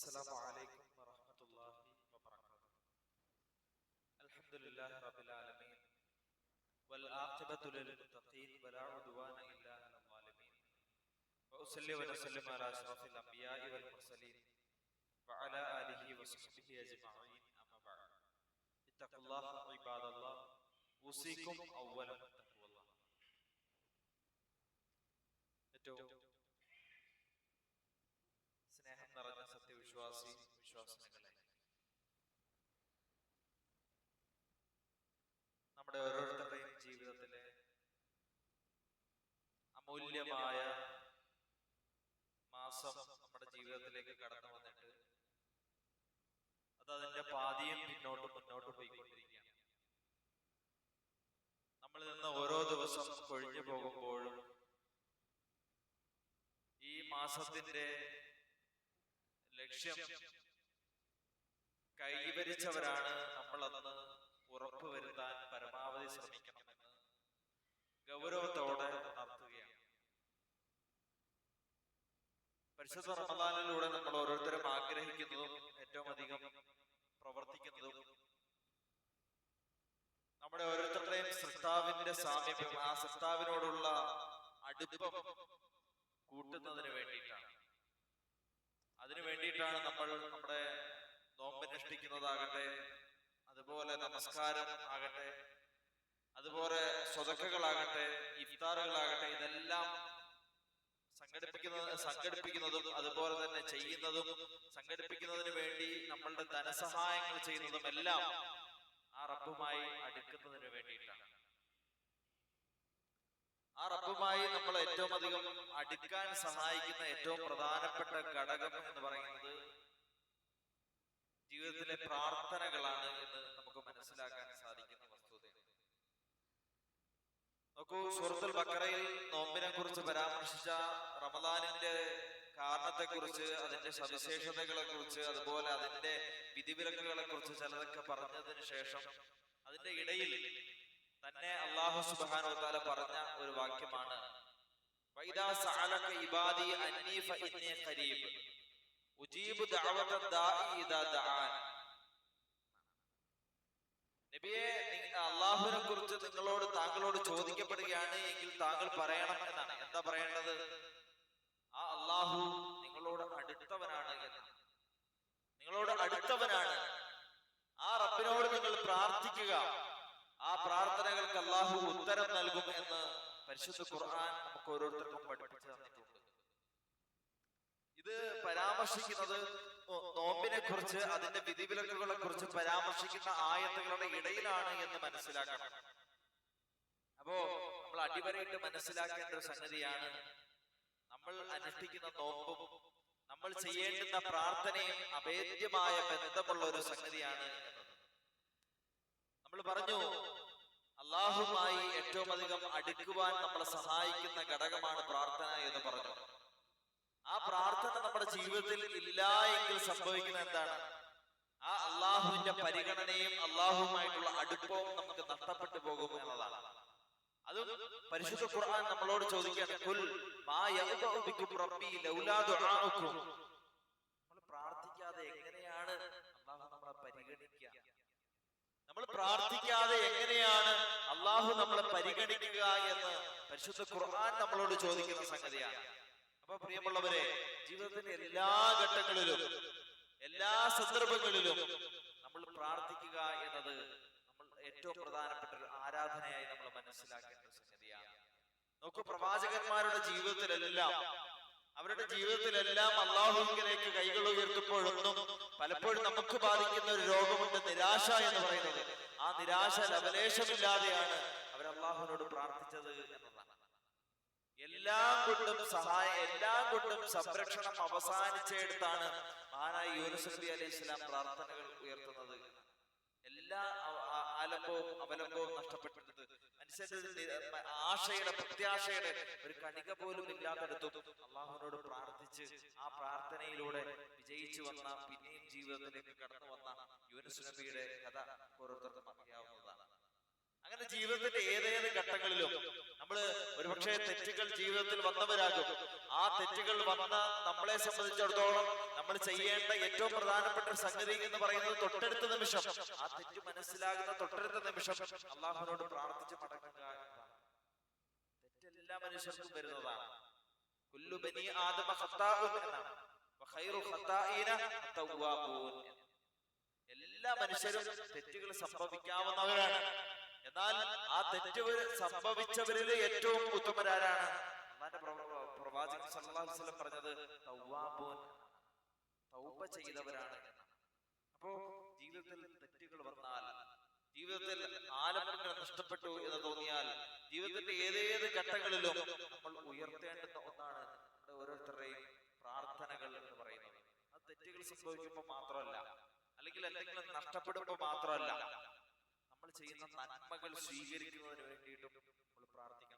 السلام عليكم ورحمة الله وبركاته الحمد لله رب العالمين والعاقبة للمتقين ولا عدوان إلا على الظالمين وأصلي ونسلم على أشرف الأنبياء والمرسلين وعلى آله وصحبه أجمعين أما بعد اتقوا الله عباد الله أوصيكم أولا بتقوى الله ഏറ്റവും നമ്മുടെ ഓരോരുത്തരുടെയും ജീവിതത്തിലെ അമൂല്യമായ മാസം നമ്മുടെ ജീവിതത്തിലേക്ക് കടന്നു വന്നിട്ട് അത് അതിന്റെ പാതിയും പിന്നോട്ട് മുന്നോട്ട് പോയിക്കൊണ്ടിരിക്കുകയാണ്. നമ്മൾ നിന്ന് ഓരോ ദിവസം കൊഴിഞ്ഞു പോകുമ്പോഴും ഈ മാസത്തിന്റെ ലക്ഷ്യം കൈവരിച്ചവരാണ് നമ്മൾ അന്ന് പരിശുദ്ധ റമദാനിലൂടെ നമ്മൾ ഓരോരുത്തരും ആഗ്രഹിക്കുന്നതും ഏറ്റവും അധികം പ്രവർത്തിക്കുന്നതും നമ്മുടെ ഓരോരുത്തരുടെയും സൃഷ്ടാവിന്റെ സാമീപ്യം ആ സൃഷ്ടാവിനോടുള്ള അടുപ്പം കൂട്ടുന്നതിന് വേണ്ടിയിട്ടാണ്. അതിനു വേണ്ടിയിട്ടാണ് നമ്മൾ നമ്മുടെ നോമ്പനുഷ്ഠിക്കുന്നതാകട്ടെ അതുപോലെ നമസ്കാരം ആകട്ടെ അതുപോലെ സ്വതക്കകളാകട്ടെ ഇഫ്താറുകളാകട്ടെ ഇതെല്ലാം സംഘടിപ്പിക്കുന്ന സംഘടിപ്പിക്കുന്നതും അതുപോലെ തന്നെ ചെയ്യുന്നതും സംഘടിപ്പിക്കുന്നതിന് വേണ്ടി നമ്മളുടെ ധനസഹായങ്ങൾ ചെയ്യുന്നതും എല്ലാം ആ റബ്ബുമായി അടുക്കുന്നതിന് വേണ്ടിയിട്ടാണ്. ആ റബ്ബുമായി നമ്മൾ ഏറ്റവും അധികം അടുക്കാൻ സഹായിക്കുന്ന ഏറ്റവും പ്രധാനപ്പെട്ട ഘടകം എന്ന് പറയുന്നത് ജീവിതത്തിലെ പ്രാർത്ഥനകളാണ് എന്ന് നമുക്ക് മനസ്സിലാക്കാൻ നോക്കൂ സുഹൃത്തുൽ ബക്കറയിൽ നോമ്പിനെ കുറിച്ച് പരാമർശിച്ച റമദാനിന്റെ കാരണത്തെ കുറിച്ച് അതിന്റെ സവിശേഷതകളെ കുറിച്ച് അതുപോലെ അതിന്റെ വിധിവിലക്കുകളെ കുറിച്ച് ചിലതൊക്കെ പറഞ്ഞതിന് ശേഷം അതിന്റെ ഇടയിൽ തന്നെ അള്ളാഹു സുബ്ഹാനഹു വതആല പറഞ്ഞ ഒരു വാക്യമാണ്. നബിയെ അള്ളാഹുവിനെ കുറിച്ച് നിങ്ങളോട് താങ്കളോട് ചോദിക്കപ്പെടുകയാണ് എങ്കിൽ താങ്കൾ പറയണമെന്നാണ് എന്താ പറയേണ്ടത്? ആ അള്ളാഹു നിങ്ങളോട് അടുത്തവനാണ് എന്ന്. നിങ്ങളോട് അടുത്തവനാണ്. ആ റബ്ബിനോട് നിങ്ങൾ പ്രാർത്ഥിക്കുക. ആ പ്രാർത്ഥനകൾക്ക് അള്ളാഹു ഉത്തരം നൽകും എന്ന് പരിശുദ്ധ ഖുർആൻ നമുക്ക് ഓരോരുത്തർക്കും പഠിപ്പിച്ചു തന്നിട്ടുണ്ട്. ഇത് പരാമർശിക്കുന്നത് നോമ്പിനെ കുറിച്ച് അതിന്റെ വിധിവിലക്കുകളെ കുറിച്ച് പരാമർശിക്കുന്ന ആയത്തുകളുടെ ഇടയിലാണ് എന്ന് മനസ്സിലാക്കണം. അപ്പോ നമ്മൾ അടിവരയിട്ട് മനസ്സിലാക്കേണ്ട ഒരു സംഗതിയാണ് നമ്മൾ അനുഷ്ഠിക്കുന്ന നോമ്പും നമ്മൾ ചെയ്യേണ്ടുന്ന പ്രാർത്ഥനയും അഭേദ്യമായ ബന്ധമുള്ള ഒരു സംഗതിയാണ് നമ്മൾ പറഞ്ഞു അള്ളാഹുമായി ഏറ്റവും അധികം അടുക്കുവാൻ നമ്മളെ സഹായിക്കുന്ന ഘടകമാണ് പ്രാർത്ഥന എന്ന് പറഞ്ഞു. ആ പ്രാർത്ഥന നമ്മുടെ ജീവിതത്തിൽ ഇല്ല എങ്കിൽ സംഭവിക്കുന്ന എന്താണ്? ആ അള്ളാഹുവിന്റെ പരിഗണനയും അള്ളാഹുവുമായിട്ടുള്ള അടുപ്പവും നമുക്ക് നഷ്ടപ്പെട്ടു പോകും എന്നതാണ്. അത് പരിശുദ്ധ ഖുർആൻ നമ്മളോട് ചോദിക്കുകയാണ് മാ ലൗലാ നമ്മൾ പ്രാർത്ഥിക്കാതെ എങ്ങനെയാണ് അള്ളാഹു നമ്മളെ പരിഗണിക്കുക? നമ്മൾ പ്രാർത്ഥിക്കാതെ എങ്ങനെയാണ് അള്ളാഹു നമ്മളെ പരിഗണിക്കുക എന്ന് പരിശുദ്ധ ഖുർആൻ നമ്മളോട് ചോദിക്കുന്ന സംഗതിയാണ്. അപ്പൊ പ്രിയമുള്ളവരെ ജീവിതത്തിന്റെ എല്ലാ ഘട്ടങ്ങളിലും എല്ലാ സന്ദർഭങ്ങളിലും നമ്മൾ പ്രാർത്ഥിക്കുക എന്നത് നമ്മൾ ഏറ്റവും പ്രധാനപ്പെട്ട ഒരു ആരാധനയായി നമ്മൾ മനസ്സിലാക്കേണ്ട ഒരു സംഗതിയാണ്. നോക്കൂ പ്രവാചകന്മാരുടെ ജീവിതത്തിലെല്ലാം അവരുടെ ജീവിതത്തിലെല്ലാം അള്ളാഹുവിലേക്ക് കൈകൾ ഉയർത്തുമ്പോഴൊന്നും പലപ്പോഴും നമുക്ക് ബാധിക്കുന്ന ഒരു രോഗമുണ്ട് നിരാശ എന്ന് പറയുന്നത്. ആ നിരാശ ലവലേശമില്ലാതെയാണ് അവർ അള്ളാഹുവിനോട് പ്രാർത്ഥിച്ചത് എന്നതാണ് എല്ലാം കൊണ്ടും സഹായം എല്ലാം കൊണ്ടും സംരക്ഷണം അവസാനിച്ചെടുത്താണ് മഹാനായി യൂനുസ് അലൈഹി ഇസ്ലാം പ്രാർത്ഥനകൾ ഉയർത്തുന്നത്. എല്ലാ ആലംബവും അവലംബവും നഷ്ടപ്പെട്ടത് മനുഷ്യന്റെ ആശയുടെ പ്രത്യാശയുടെ ഒരു കണിക പോലും ഇല്ലാത്തടത്തും അള്ളാഹുവിനോട് പ്രാർത്ഥിച്ച് ആ പ്രാർത്ഥനയിലൂടെ വിജയിച്ചു വന്ന പിന്നെയും ജീവിതത്തിലേക്ക് കടന്നു വന്ന നബിയുടെ കഥ ഓരോരുത്തർക്കും അറിയാവുന്നതാണ്. അങ്ങനെ ജീവിതത്തിന്റെ ഏതേത് നമ്മൾ ഒരുപക്ഷെ തെറ്റുകൾ ജീവിതത്തിൽ വന്നവരാകും. ആ തെറ്റുകൾ വന്ന നമ്മളെ സംബന്ധിച്ചിടത്തോളം നമ്മൾ ചെയ്യേണ്ട ഏറ്റവും പ്രധാനപ്പെട്ട ഒരു സംഗതി എന്ന് പറയുന്നത് തൊട്ടടുത്ത നിമിഷം. ആ തെറ്റ് മനസ്സിലാകുന്ന തൊട്ടടുത്ത നിമിഷം അള്ളാഹുവിനോട് പ്രാർത്ഥിച്ച് മടങ്ങുക എന്നതാണ്. തെറ്റെല്ലാ മനുഷ്യർക്കും വരുന്നതാണ്. കുല്ലു ബനി ആദമ എല്ലാ മനുഷ്യരും തെറ്റുകൾ സംഭവിക്കാവുന്നവരാണ്. എന്നാൽ ആ തെറ്റുകൾ സംഭവിച്ചവരിൽ ഏറ്റവും ഉത്തമരാരാണ് പ്രവാചകൻ വസല്ലം പറഞ്ഞത് തൗബ ചെയ്തവരാണ്. അപ്പോ ജീവിതത്തിൽ തെറ്റുകൾ വന്നാൽ ജീവിതത്തിൽ ആലംബങ്ങൾ നഷ്ടപ്പെട്ടു എന്ന് തോന്നിയാൽ ജീവിതത്തിന്റെ ഏതേത് ഘട്ടങ്ങളിലും നമ്മൾ ഉയർത്തേണ്ടുന്ന ഒന്നാണ് നമ്മുടെ ഓരോരുത്തരുടെയും പ്രാർത്ഥനകൾ എന്ന് പറയുന്നത് അത് തെറ്റുകൾ സംഭവിക്കുമ്പോൾ മാത്രമല്ല അല്ലെങ്കിൽ എന്തെങ്കിലും നഷ്ടപ്പെടുമ്പോൾ മാത്രമല്ല ചെയ്യുന്ന നന്മകൾ സ്വീകരിക്കുന്നതിന് വേണ്ടിയിട്ടും നമ്മൾ പ്രാർത്ഥിക്കണം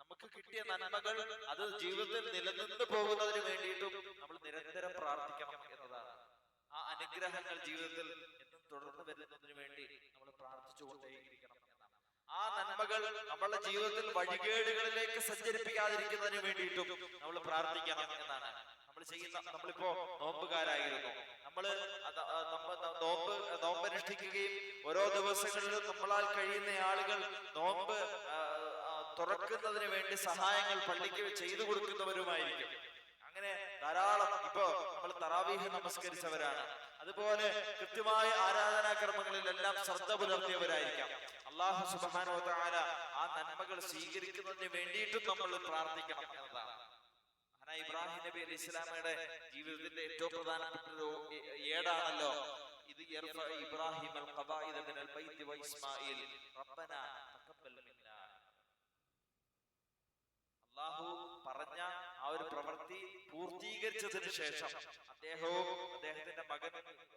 നമുക്ക് കിട്ടിയ നന്മകൾ അത് ജീവിതത്തിൽ നിലനിന്ന് പോകുന്നതിന് വേണ്ടിയിട്ടും നമ്മൾ നിരന്തരം പ്രാർത്ഥിക്കണം എന്നതാണ്. ആ അനുഗ്രഹങ്ങൾ ജീവിതത്തിൽ എന്നും തുടർന്ന് വരുന്നതിന് വേണ്ടി നമ്മൾ പ്രാർത്ഥിച്ചുകൊണ്ടേയിരിക്കണം ആ നന്മകൾ നമ്മളുടെ ജീവിതത്തിൽ വഴികേടുകളിലേക്ക് സഞ്ചരിപ്പിക്കാതിരിക്കുന്നതിന് വേണ്ടിയിട്ടും നമ്മൾ പ്രാർത്ഥിക്കണം എന്നാണ്. നമ്മൾ ചെയ്യുന്ന നമ്മളിപ്പോ നോമ്പുകാരായിരുന്നു. നമ്മൾ നോമ്പ് അനുഷ്ഠിക്കുകയും ഓരോ ദിവസങ്ങളിലും നമ്മളാൽ കഴിയുന്ന ആളുകൾ നോമ്പ് തുറക്കുന്നതിന് വേണ്ടി സഹായങ്ങൾ പള്ളിക്ക് ചെയ്തു കൊടുക്കുന്നവരുമായിരിക്കും. അങ്ങനെ ധാരാളം ഇപ്പോ നമ്മൾ തറാവീഹ് നമസ്കരിച്ചവരാണ്. അതുപോലെ കൃത്യമായ ആരാധനാക്രമങ്ങളിലെല്ലാം ശ്രദ്ധ പുലർത്തിയവരായിരിക്കാം. അള്ളാഹു സുബാനോ ആ നന്മകൾ സ്വീകരിക്കുന്നതിന് വേണ്ടിയിട്ടും നമ്മൾ പ്രാർത്ഥിക്കണം. ഇബ്രാഹിം നബി അലി ഇസ്ലാമയുടെ ജീവിതത്തിന്റെ ഏറ്റവും പ്രധാനപ്പെട്ട ഒരു ഏടാണല്ലോ. ഇത് ഇബ്രാഹിം അൽ വ ഇസ്മായിൽ. തഖബ്ബൽ അള്ളാഹു പറഞ്ഞ ആ ഒരു പ്രവൃത്തി പൂർത്തീകരിച്ചതിന് ശേഷം അദ്ദേഹവും അദ്ദേഹത്തിന്റെ മകൻ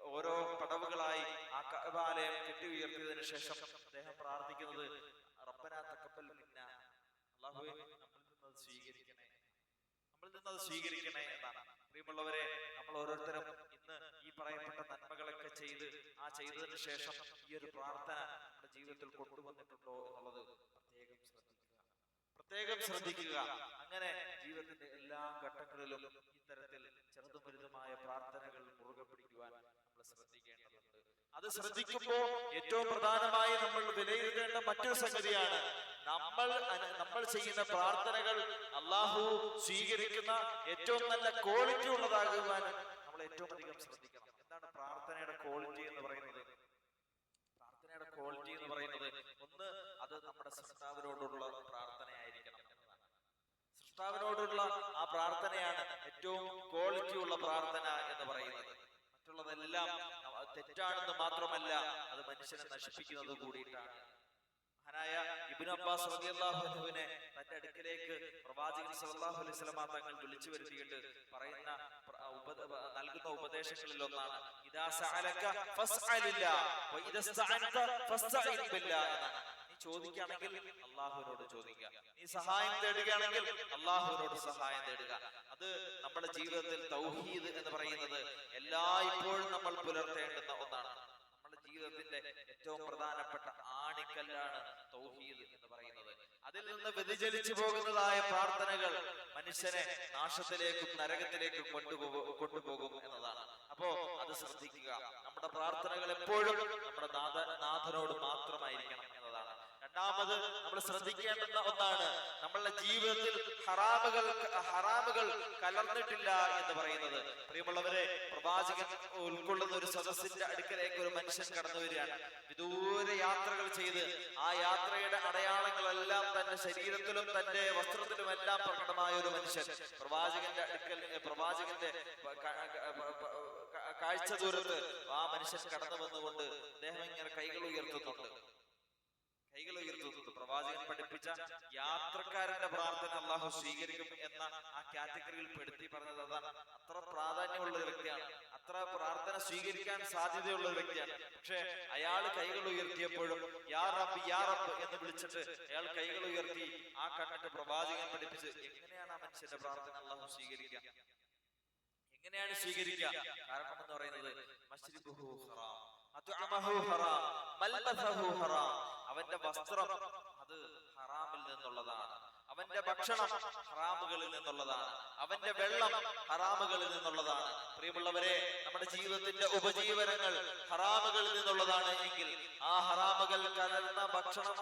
ഓരോ പടവുകളായി ആ കബാലയം കെട്ടി ഉയർത്തിയതിനു ശേഷം അദ്ദേഹം പ്രാർത്ഥിക്കുന്നത് റബ്ബന തഖബ്ബൽ മിന്ന അള്ളാഹുവെ നമ്മളിൽ നിന്നത് സ്വീകരിക്കണേ അത് സ്വീകരിക്കണേ എന്നാണ്. പ്രിയമുള്ളവരെ നമ്മൾ ഓരോരുത്തരും ഇന്ന് ഈ പറയപ്പെട്ട നന്മകളൊക്കെ ചെയ്ത് ആ ചെയ്തതിന് ശേഷം ഈ ഒരു പ്രാർത്ഥന നമ്മുടെ ജീവിതത്തിൽ കൊണ്ടുവന്നിട്ടുണ്ടോ എന്നുള്ളത് പ്രത്യേകം ശ്രദ്ധിക്കുക. പ്രത്യേകം ശ്രദ്ധിക്കുക. അങ്ങനെ ജീവിതത്തിന്റെ എല്ലാ ഘട്ടങ്ങളിലും ഇത്തരത്തിൽ ചെറുതും വലുതുമായ പ്രാർത്ഥനകൾ മുറുകെ പിടിക്കുവാൻ നമ്മൾ ശ്രദ്ധിക്കേണ്ടതുണ്ട്. അത് ശ്രദ്ധിക്കുമ്പോൾ ഏറ്റവും പ്രധാനമായി നമ്മൾ വിലയിരുത്തേണ്ട മറ്റൊരു സംഗതിയാണ് നമ്മൾ നമ്മൾ ചെയ്യുന്ന പ്രാർത്ഥനകൾ അള്ളാഹു സ്വീകരിക്കുന്ന ഏറ്റവും നല്ല ക്വാളിറ്റി ഉള്ളതാകുവാൻ നമ്മൾ ഏറ്റവും അധികം ശ്രദ്ധിക്കണം. എന്താണ് പ്രാർത്ഥനയുടെ ക്വാളിറ്റി എന്ന് പറയുന്നത്? പ്രാർത്ഥനയുടെ ക്വാളിറ്റി എന്ന് പറയുന്നത് ഒന്ന് അത് നമ്മുടെ സൃഷ്ടാവിനോടുള്ള പ്രാർത്ഥനയായിരിക്കണം സൃഷ്ടാവിനോടുള്ള ആ പ്രാർത്ഥനയാണ് ഏറ്റവും ക്വാളിറ്റി ഉള്ള പ്രാർത്ഥന എന്ന് പറയുന്നത്. മറ്റുള്ളതെല്ലാം തെറ്റാണെന്ന് മാത്രമല്ല അത് മനുഷ്യനെ നശിപ്പിക്കുന്നത് കൂടിയിട്ടാണ്. മഹാനായ ഇബ്നു അബ്ബാസ് അള്ളാഹുവിനെ തന്റെ അടുക്കിലേക്ക് പ്രവാചകൻ സല്ലല്ലാഹു അലൈഹി സ്വലാ തങ്ങൾ വിളിച്ചു വരുത്തിയിട്ട് പറയുന്ന നൽകുന്ന ഉപദേശങ്ങളിൽ ഒന്നാണ് ചോദിക്കുകയാണെങ്കിൽ അള്ളാഹുവിനോട് ചോദിക്കുക. നീ സഹായം തേടുകയാണെങ്കിൽ അള്ളാഹുവിനോട് സഹായം തേടുക. അത് നമ്മുടെ ജീവിതത്തിൽ തൗഹീദ് എന്ന് പറയുന്നത് എല്ലായ്പ്പോഴും നമ്മൾ പുലർത്തേണ്ടുന്ന ഒന്നാണ്. നമ്മുടെ ജീവിതത്തിന്റെ ഏറ്റവും പ്രധാനപ്പെട്ട ആണിക്കല്ലാണ് തൗഹീദ് എന്ന് പറയുന്നത്. അതിൽ നിന്ന് വ്യതിചലിച്ചു പോകുന്നതായ പ്രാർത്ഥനകൾ മനുഷ്യനെ നാശത്തിലേക്കും നരകത്തിലേക്കും കൊണ്ടുപോകും കൊണ്ടുപോകും എന്നതാണ്. അപ്പോ അത് ശ്രദ്ധിക്കുക. നമ്മുടെ പ്രാർത്ഥനകൾ എപ്പോഴും നമ്മുടെ നാഥ നാഥനോട് മാത്രമായിരിക്കണം. രണ്ടാമത് നമ്മൾ ശ്രദ്ധിക്കേണ്ടുന്ന ഒന്നാണ് നമ്മളുടെ ജീവിതത്തിൽ ഹറാമുകൾ ഹറാമുകൾ കലർന്നിട്ടില്ല എന്ന് പറയുന്നത്. പ്രിയമുള്ളവരെ പ്രവാചകൻ ഉൾക്കൊള്ളുന്ന ഒരു സദസ്സിന്റെ അടുക്കലേക്ക് ഒരു മനുഷ്യൻ കടന്നു വരികയാണ്. വിദൂര യാത്രകൾ ചെയ്ത് ആ യാത്രയുടെ അടയാളങ്ങളെല്ലാം തന്റെ ശരീരത്തിലും തന്റെ വസ്ത്രത്തിലും എല്ലാം പ്രകടമായ ഒരു മനുഷ്യൻ. പ്രവാചകന്റെ അടുക്കൽ പ്രവാചകന്റെ കാഴ്ച ദൂരത്ത് ആ മനുഷ്യൻ കടന്നു വന്നുകൊണ്ട് അദ്ദേഹം ഇങ്ങനെ കൈകൾ ഉയർത്തുന്നുണ്ട്. കൈകൾ ഉയർത്തുന്നത് പ്രവാചകൻ പഠിപ്പിച്ച യാത്രക്കാരന്റെ പ്രാർത്ഥന അള്ളാഹു സ്വീകരിക്കും എന്ന ആ കാറ്റഗറിയിൽ പെടുത്തി പറഞ്ഞത് അതാണ്. അത്ര പ്രാധാന്യമുള്ള ഒരു വ്യക്തിയാണ്. അത്ര പ്രാർത്ഥന സ്വീകരിക്കാൻ സാധ്യതയുള്ള ഒരു വ്യക്തിയാണ്. പക്ഷെ അയാൾ കൈകൾ ഉയർത്തിയപ്പോഴും യാ റബ്ബ് യാ റബ്ബ് എന്ന് വിളിച്ചിട്ട് അയാൾ കൈകൾ ഉയർത്തി ആ കണ്ടിട്ട് പ്രവാചകൻ പഠിപ്പിച്ച് എങ്ങനെയാണ് ആ മനുഷ്യന്റെ പ്രാർത്ഥന അള്ളാഹു സ്വീകരിക്കുക? എങ്ങനെയാണ് സ്വീകരിക്കുക? കാരണം എന്ന് പറയുന്നത് അവന്റെ വസ്ത്രം അത് ഹറാമിൽ നിന്നുള്ളതാണ്. അവന്റെ ഭക്ഷണം ഹറാമുകളിൽ നിന്നുള്ളതാണ്. അവന്റെ വെള്ളം ഹറാമുകളിൽ നിന്നുള്ളതാണ്. പ്രിയമുള്ളവരെ നമ്മുടെ ജീവിതത്തിന്റെ ഉപജീവനങ്ങൾ ഹറാമുകളിൽ നിന്നുള്ളതാണ് എങ്കിൽ ആ ഹറാമുകൾ കലർന്ന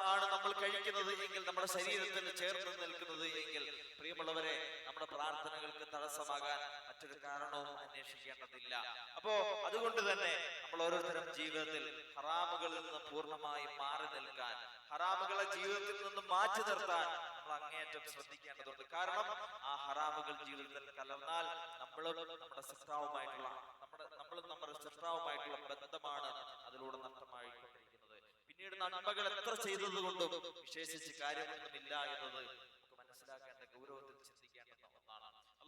ആണ് നമ്മൾ കഴിക്കുന്നത് എങ്കിൽ നമ്മുടെ ശരീരത്തിന് ചേർന്ന് നിൽക്കുന്നത് എങ്കിൽ പ്രിയമുള്ളവരെ നമ്മുടെ പ്രാർത്ഥനകൾക്ക് തടസ്സമാകാൻ മറ്റൊരു കാരണവും അന്വേഷിക്കേണ്ടതില്ല. അപ്പോ അതുകൊണ്ട് തന്നെ നമ്മൾ ഓരോരുത്തരും ജീവിതത്തിൽ ഹറാമുകളിൽ നിന്ന് പൂർണമായി മാറി നിൽക്കാൻ ഹറാമുകളെ ജീവിതത്തിൽ നിന്ന് മാറ്റി നിർത്താൻ നമ്മൾ അങ്ങേയറ്റം ശ്രദ്ധിക്കേണ്ടതുണ്ട്. കാരണം ആ ഹറാമുകൾ ജീവിതത്തിൽ കലർന്നാൽ നമ്മളും നമ്മുടെ സൃഷ്ടാവുമായിട്ടുള്ള നമ്മുടെ നമ്മളും നമ്മുടെ സൃഷ്ടാവുമായിട്ടുള്ള ബന്ധമാണ് അതിലൂടെ നഷ്ടമായിക്കൊണ്ടിരിക്കുന്നത്. പിന്നീട് നന്മകൾ എത്ര ചെയ്തതുകൊണ്ടും വിശേഷിച്ച് കാര്യമൊന്നുമില്ല എന്നത് നമുക്ക് മനസ്സിലാക്കേണ്ട ഗൗരവത്തിൽ ചിന്തിക്കേണ്ട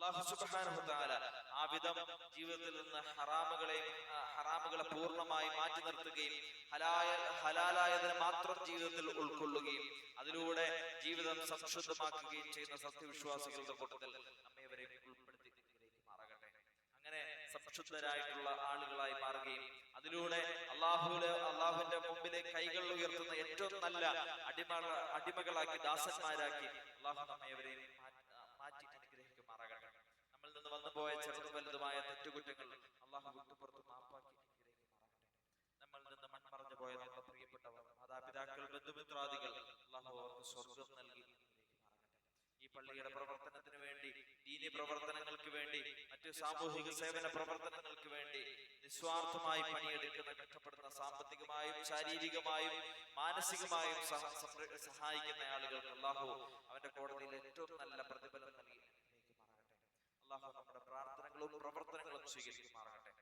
ഒന്നാണ് അള്ളാഹു സുബ്ഹാനഹു വതആല ആ വിധം ജീവിതത്തിൽ നിന്ന് ഹറാമുകളെയും ആ, ഹറാമുകളെ പൂർണമായി മാറ്റി നിർത്തുകയും ഹലായ ഹലാലായതിനെ മാത്രം ജീവിതത്തിൽ ഉൾക്കൊള്ളുകയും അതിലൂടെ ജീവിതം സംശുദ്ധമാക്കുകയും ചെയ്യുന്ന സത്യവിശ്വാസികളുടെ കൂട്ടത്തിൽ നമ്മെ ഇവരെ ഉൾപ്പെടുത്തി അനുഗ്രഹിക്കുമാറാകട്ടെ അങ്ങനെ സംശുദ്ധരായിട്ടുള്ള ആളുകളായി മാറുകയും അതിലൂടെ അള്ളാഹുലെ അള്ളാഹുവിന്റെ മുമ്പിലെ കൈകൾ ഉയർത്തുന്ന ഏറ്റവും നല്ല അടിമ അടിമകളാക്കി ദാസന്മാരാക്കി അള്ളാഹു നമ്മെ ഇവരെയും മാറ്റി മാറ്റി അനുഗ്രഹിക്കുമാറാകട്ടെ വന്നുപോയ ചെറുതും വലുതുമായ തെറ്റുകുറ്റങ്ങൾ അള്ളാഹു വിട്ടുപുറത്ത് മാപ്പാക്കി നമ്മൾ നിന്ന് മൺമറഞ്ഞു പോയ നമ്മുടെ പ്രിയപ്പെട്ടവർ. മാതാപിതാക്കൾ ബന്ധുമിത്രാദികൾ അള്ളാഹു അവർക്ക് സ്വർഗം നൽകി ഈ പള്ളിയുടെ പ്രവർത്തനത്തിന് വേണ്ടി ദീനി പ്രവർത്തനങ്ങൾക്ക് വേണ്ടി മറ്റു സാമൂഹിക സേവന പ്രവർത്തനങ്ങൾക്ക് വേണ്ടി നിസ്വാർത്ഥമായി പണിയെടുക്കുന്ന കഷ്ടപ്പെടുന്ന സാമ്പത്തികമായും ശാരീരികമായും മാനസികമായും സഹ- സഹായിക്കുന്ന ആളുകൾക്ക് അള്ളാഹു അവന്റെ കോടതിയിൽ ഏറ്റവും നല്ല പ്രതിഫലം നൽകി അള്ളാഹു നമ്മുടെ പ്രാർത്ഥനകളും പ്രവർത്തനങ്ങളും സ്വീകരിക്കുമാറാകട്ടെ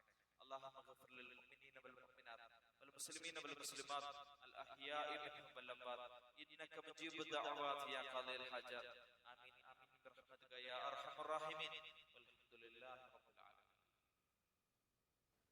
اللهم اغفر للمؤمنين والمؤمنات والمسلمين والمسلمات الأحياء منهم والأموات إنك مجيب الدعوات يا قاضي الحاجات آمين آمين برحمتك يا أرحم الراحمين